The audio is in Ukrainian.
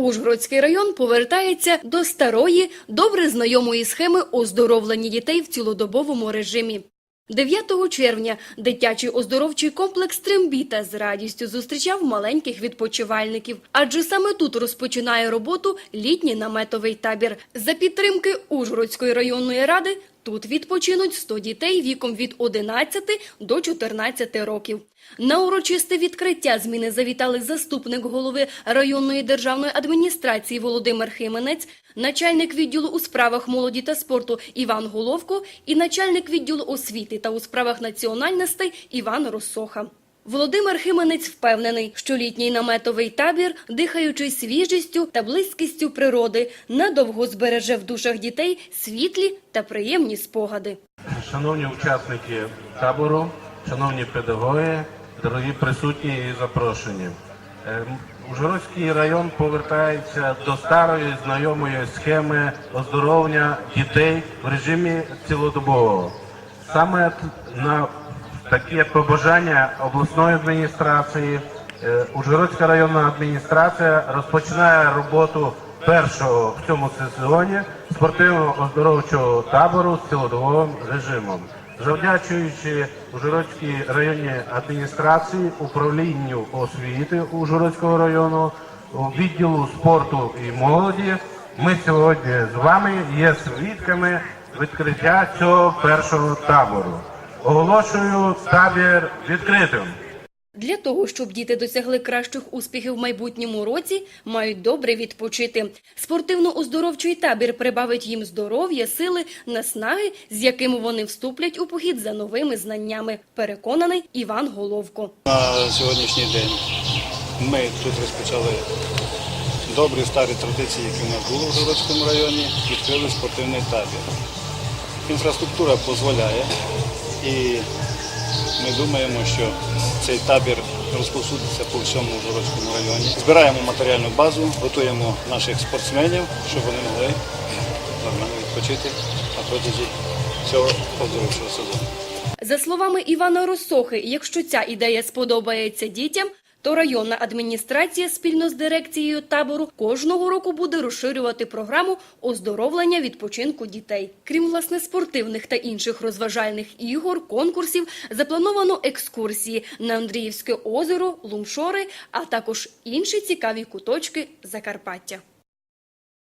Ужгородський район повертається до старої, добре знайомої схеми оздоровлення дітей в цілодобовому режимі. 9 червня дитячий оздоровчий комплекс Трембіта з радістю зустрічав маленьких відпочивальників, адже саме тут розпочинає роботу літній наметовий табір. За підтримки Ужгородської районної ради тут відпочинуть 100 дітей віком від 11 до 14 років. На урочисте відкриття зміни завітали заступник голови районної державної адміністрації Володимир Хименець, начальник відділу у справах молоді та спорту Іван Головко і начальник відділу освіти та у справах національностей Іван Росоха. Володимир Хименець впевнений, що літній наметовий табір, дихаючи свіжістю та близькістю природи, надовго збереже в душах дітей світлі та приємні спогади. Шановні учасники табору, шановні педагоги, дорогі присутні і запрошені. Ем, Ужгородський район повертається до старої знайомої схеми оздоровлення дітей в режимі цілодобового. Саме т- на таке побажання обласної адміністрації е, Ужгородська районна адміністрація розпочинає роботу першого в цьому сезоні спортивного оздоровчого табору з цілодобовим режимом, завдячуючи Ужгородській районній адміністрації, управлінню освіти Ужгородського району, відділу спорту і молоді. Ми сьогодні з вами є свідками відкриття цього першого табору. Оголошую табір відкритим. Для того, щоб діти досягли кращих успіхів в майбутньому році, мають добре відпочити. Спортивно-оздоровчий табір прибавить їм здоров'я, сили, наснаги, з якими вони вступлять у похід за новими знаннями. Переконаний Іван Головко. На сьогоднішній день ми тут розпочали добрі старі традиції, які в нас були в Городському районі, відкрили спортивний табір. Інфраструктура дозволяє і ми думаємо, що цей табір розповсюдиться по всьому Ужгородському районі. Збираємо матеріальну базу, готуємо наших спортсменів, щоб вони могли нормально відпочити на протязі цього оздоровчого сезону. За словами Івана Росохи, якщо ця ідея сподобається дітям, то районна адміністрація спільно з дирекцією табору кожного року буде розширювати програму оздоровлення відпочинку дітей. Крім власне спортивних та інших розважальних ігор, конкурсів, заплановано екскурсії на Андріївське озеро, Лумшори, а також інші цікаві куточки Закарпаття.